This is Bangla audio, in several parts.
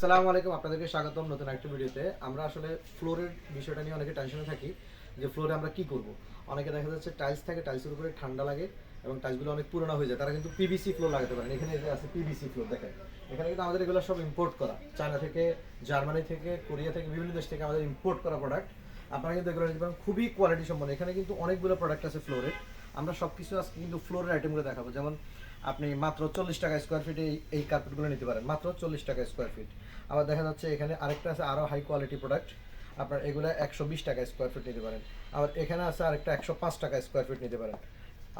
সালামু আলাইকুম, আপনাদেরকে স্বাগতম নতুন একটা ভিডিওতে। আমরা আসলে ফ্লোরের বিষয়টা নিয়ে অনেকে টেনশনে থাকি যে ফ্লোরে আমরা কি করব। অনেকে দেখা যাচ্ছে টাইলস থাকে টাইলসের উপরে ঠান্ডা লাগে এবং টাইলসগুলো অনেক পুরোনো হয়ে যায়। তারা কিন্তু পিভিসি ফ্লোর লাগাতে পারেন। এখানে আছে পিভিসি ফ্লোর দেখেন। এখানে কিন্তু আমাদের এগুলো সব ইম্পোর্ট করা। চায়না থেকে জার্মানি থেকে কোরিয়া থেকে, বিভিন্ন দেশ থেকে আমাদের ইম্পোর্ট করা প্রোডাক্ট আপনারা কিন্তু এগুলো নিতে পারেন খুবই কোয়ালিটি সম্পন্ন। এখানে কিন্তু অনেকগুলো প্রোডাক্ট আছে ফ্লোরের আমরা সব কিছু আজকে কিন্তু ফ্লোরের আইটেমগুলো দেখাবো। যেমন আপনি মাত্র চল্লিশ টাকা স্কোয়ার ফিটে এই কার্পেটগুলো নিতে পারেন। মাত্র চল্লিশ টাকা স্কোয়ার ফিট আবার দেখা যাচ্ছে এখানে আরেকটা আছে আরও হাই কোয়ালিটি প্রোডাক্ট আপনার এগুলো একশো বিশ টাকা স্কোয়ার ফিট নিতে পারেন। আবার এখানে আছে আরেকটা একশো পাঁচ টাকা স্কোয়ার ফিট নিতে পারেন।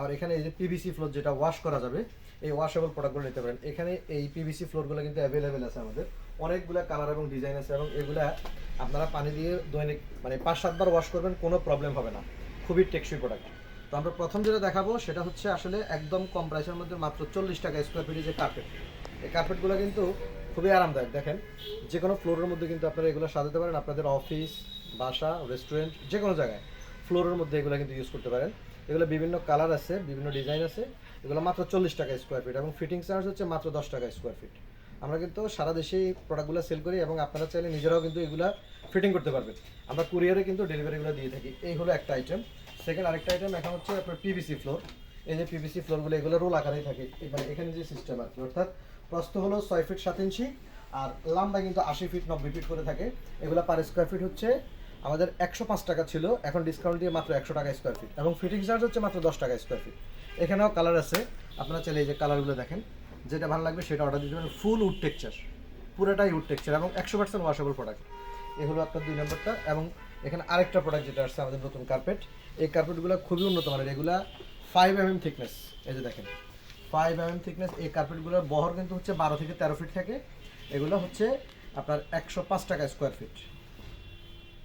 আর এখানে এই যে পিভিসি ফ্লোর যেটা ওয়াশ করা যাবে, এই ওয়াশেবল প্রোডাক্টগুলো নিতে পারেন। এখানে এই পিভিসি ফ্লোরগুলো কিন্তু অ্যাভেলেবেল আছে আমাদের। অনেকগুলো কালার এবং ডিজাইন আছে এবং এগুলা আপনারা পানি দিয়ে দৈনিক মানে পাঁচ সাতবার ওয়াশ করবেন, কোনো প্রবলেম হবে না। খুবই টেকসই প্রোডাক্ট তো আমরা প্রথম যেটা দেখাবো সেটা হচ্ছে আসলে একদম কম প্রাইসের মধ্যে মাত্র চল্লিশ টাকা স্কোয়ার ফিটের যে কার্পেট এই কার্পেটগুলো কিন্তু খুবই আরামদায়ক, দেখেন। যে কোনো ফ্লোরের মধ্যে কিন্তু আপনারা এগুলো সাজাতে পারেন, আপনাদের অফিস বাসা রেস্টুরেন্ট যে কোনো জায়গায় ফ্লোরের মধ্যে এগুলো কিন্তু ইউজ করতে পারেন। এগুলো বিভিন্ন কালার আছে, বিভিন্ন ডিজাইন আছে। এগুলো মাত্র চল্লিশ টাকা স্কোয়ার ফিট এবং ফিটিং চার্জ হচ্ছে মাত্র দশ টাকা স্কোয়ার ফিট আমরা কিন্তু সারা দেশে এই প্রোডাক্টগুলো সেল করি এবং আপনারা চাইলে নিজেরাও কিন্তু এগুলা ফিটিং করতে পারবেন। আমরা কুরিয়ারে কিন্তু ডেলিভারিগুলো দিয়ে থাকি। এই হলো একটা আইটেম সেকেন্ড আরেকটা আইটেম এখন হচ্ছে আপনার পিভিসি ফ্লোর এই যে পিভিসি ফ্লোরগুলো এগুলো রোল আকারেই থাকে। মানে এখানে যে সিস্টেম আর কি, অর্থাৎ প্রস্থ হলো ছয় ফিট সাত ইঞ্চি আর লম্বা কিন্তু আশি ফিট নব্বই ফিট করে থাকে। এগুলো পার স্কোয়ার ফিট হচ্ছে আমাদের একশো পাঁচ টাকা ছিল, এখন ডিসকাউন্ট দিয়ে মাত্র একশো টাকা স্কোয়ার ফিট এবং ফিটিং চার্জ হচ্ছে মাত্র দশ টাকা স্কোয়ার ফিট এখানেও কালার আছে, আপনারা চাইলে এই যে কালারগুলো দেখেন। যেটা ভালো লাগবে সেটা অর্ডার দিতে পারেন। ফুল উড টেক্সচার পুরোটাই উড টেক্সচার এবং একশো পার্সেন্ট ওয়াশেবল প্রোডাক্ট এ হলো আপনার দুই নম্বরটা এবং এখানে আরেকটা প্রোডাক্ট যেটা আসছে আমাদের নতুন কার্পেট এই কার্পেটগুলো খুবই উন্নত মানের। এগুলা ফাইভ এম এম থিকনেস এই যে দেখেন। ফাইভ এম এম থিকনেস এই কার্পেটগুলোর বহর কিন্তু হচ্ছে বারো থেকে তেরো ফিট থাকে। এগুলো হচ্ছে আপনার একশো পাঁচ টাকা স্কোয়ার ফিট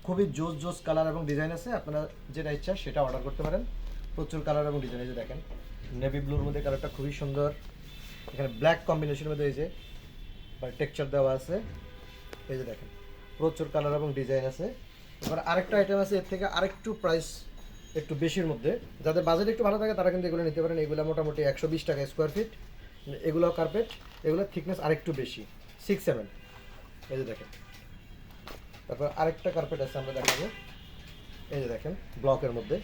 খুবই জোস জোস কালার এবং ডিজাইন আছে, আপনারা যেটা ইচ্ছা সেটা অর্ডার করতে পারেন। প্রচুর কালার এবং ডিজাইন এই যে দেখেন। নেভি ব্লুর মধ্যে কালারটা খুবই সুন্দর। এখানে ব্ল্যাক কম্বিনেশনের মধ্যে এই যে টেক্সচার দেওয়া আছে। এই যে দেখেন, প্রচুর কালার এবং ডিজাইন আছে। এবার আরেকটা আইটেম আছে, এর থেকে আরেকটু প্রাইস একটু বেশির মধ্যে। যাদের বাজেট একটু ভালো থাকে, তারা কিন্তু এগুলো নিতে পারেন। এগুলো মোটামুটি একশো বিশ টাকা স্কোয়ার ফিট এগুলো কার্পেট এগুলোর থিকনেস আরেকটু বেশি সিক্স সেভেন এই যে দেখেন। তারপর আরেকটা কার্পেট আছে, আমরা দেখাবো। এই যে দেখেন ব্লকের মধ্যে।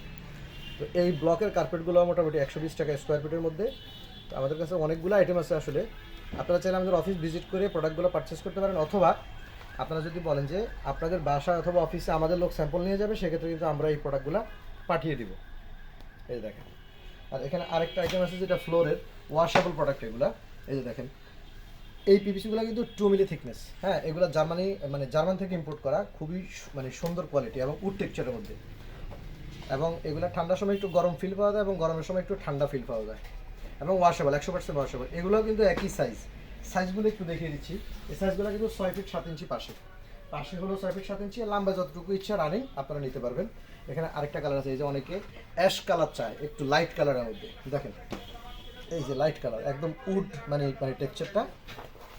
তো এই ব্লকের কার্পেটগুলো মোটামুটি একশো বিশ টাকা স্কোয়ার ফিটের মধ্যে। তো আমাদের কাছে অনেকগুলো আইটেম আছে আসলে। আপনারা চাইলে আমাদের অফিস ভিজিট করে প্রোডাক্টগুলো পারচেস করতে পারেন, অথবা আপনারা যদি বলেন যে আপনাদের বাসা অথবা অফিসে আমাদের লোক স্যাম্পল নিয়ে যাবে, সেক্ষেত্রে কিন্তু আমরা এই প্রোডাক্টগুলো পাঠিয়ে দিব। এই দেখেন। আর এখানে আরেকটা আইটেম আছে যেটা ফ্লোরের ওয়াশেবল প্রোডাক্ট এগুলা। এই যে দেখেন। এই পিপিসিগুলো কিন্তু টু মিলি থিকনেস হ্যাঁ এগুলো জার্মানি মানে জার্মান থেকে ইম্পোর্ট করা, খুবই মানে সুন্দর কোয়ালিটি এবং উড টেক্সচারের মধ্যে। এবং এগুলো ঠান্ডার সময় একটু গরম ফিল পাওয়া যায় এবং গরমের সময় একটু ঠান্ডা ফিল পাওয়া যায়। এবং ওয়াশেবল একশো পার্সেন্ট ওয়াশেবল এগুলোও কিন্তু একই সাইজ সাইজগুলো একটু দেখিয়ে দিচ্ছি। এই সাইজগুলো কিন্তু ছয় ফিট সাত ইঞ্চি পাশে। পাশে হলো ছয় ফিট সাত ইঞ্চি লম্বা যতটুকু ইচ্ছা রানিং আপনারা নিতে পারবেন। এখানে আরেকটা কালার আছে, এই যে অনেকে অ্যাশ কালার চায়, একটু লাইট কালারের মধ্যে। দেখেন, এই যে লাইট কালার একদম উড মানে মানে টেক্সচারটা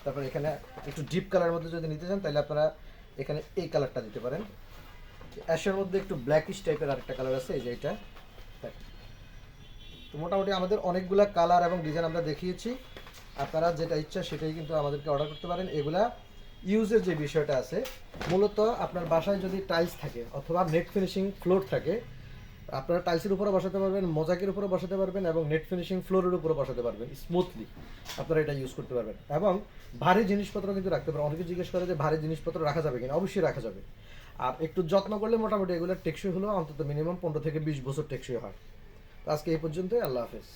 তারপর এখানে একটু ডিপ কালারের মধ্যে যদি নিতে চান, তাহলে আপনারা এখানে এই কালারটা দিতে পারেন। অ্যাশের মধ্যে একটু ব্ল্যাকিশ টাইপের আরেকটা কালার আছে, এই যে এটা। তো মোটামুটি আমাদের অনেকগুলা কালার এবং ডিজাইন আমরা দেখিয়েছি। আপনারা যেটা ইচ্ছা সেটাই কিন্তু আমাদেরকে অর্ডার করতে পারেন। এগুলা ইউজের যে বিষয়টা আছে, মূলত আপনার বাসায় যদি টাইলস থাকে অথবা নেট ফিনিশিং ফ্লোর থাকে, আপনারা টাইলসের উপরে বসাতে পারবেন মোজাকের উপরে বসাতে পারবেন এবং নেট ফিনিশিং ফ্লোরের উপরে বসাতে পারবেন স্মুথলি আপনারা এটা ইউজ করতে পারবেন। এবং ভারী জিনিসপত্র কিন্তু রাখতে পারেন। অনেকে জিজ্ঞেস করে যে ভারী জিনিসপত্র রাখা যাবে কিনা? অবশ্যই রাখা যাবে। আর একটু যত্ন করলে মোটামুটি এগুলো টেকসই হলেও অন্তত মিনিমাম পনেরো থেকে বিশ বছর টেকসই হয়। তো আজকে এই পর্যন্তই। আল্লাহ হাফেজ।